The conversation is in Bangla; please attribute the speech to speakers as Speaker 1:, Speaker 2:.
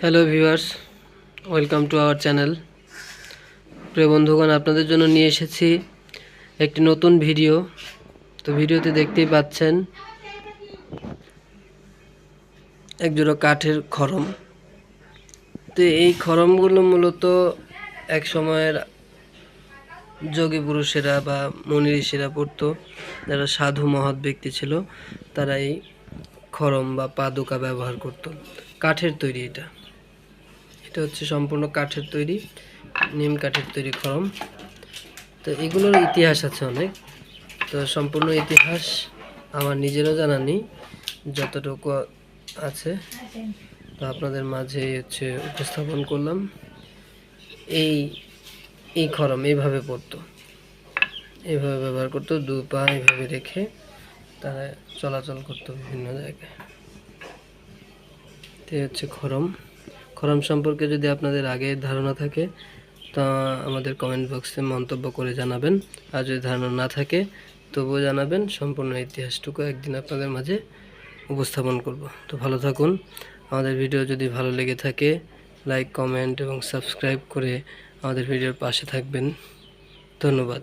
Speaker 1: Hello viewers welcome to our channel প্রিয় বন্ধুগণ, আপনাদের জন্য নিয়ে এসেছি একটি নতুন ভিডিও তো ভিডিওতে দেখতেই পাচ্ছেন একজোড়া কাঠের খরম। তো এই খরমগুলো মূলত এক সময়ের যোগী পুরুষেরা বা মনি ঋষিরা পড়তো, যারা সাধু মহৎ ব্যক্তি ছিল, তারা এই খরম বা পাদুকা ব্যবহার করত। কাঠের তৈরি এটা। এটা হচ্ছে সম্পূর্ণ কাঠের তৈরি, নিম কাঠের তৈরি খরম তো এগুলোর ইতিহাস আছে অনেক। তো সম্পূর্ণ ইতিহাস আমার নিজেরও জানা নেই, যতটুকু আছে। তো আপনাদের মাঝে হচ্ছে উপস্থাপন করলাম। এই এই খরম এইভাবে পড়তো। এইভাবে ব্যবহার করতো, দু পা এইভাবে রেখে তারা চলাচল করতো বিভিন্ন জায়গায়। তো হচ্ছে খরম খরম সম্পর্কে যদি আপনাদের আগে ধারণা থাকে, তা আমাদের কমেন্ট বক্সে মন্তব্য করে জানাবেন। আর যদি ধারণা না থাকে, তবুও জানাবেন। সম্পূর্ণ ইতিহাসটুকু একদিন আপনাদের মাঝে উপস্থাপন করব। তো ভালো থাকুন। আমাদের ভিডিও যদি ভালো লেগে থাকে লাইক কমেন্ট এবং সাবস্ক্রাইব করে আমাদের ভিডিওর পাশে থাকবেন। ধন্যবাদ।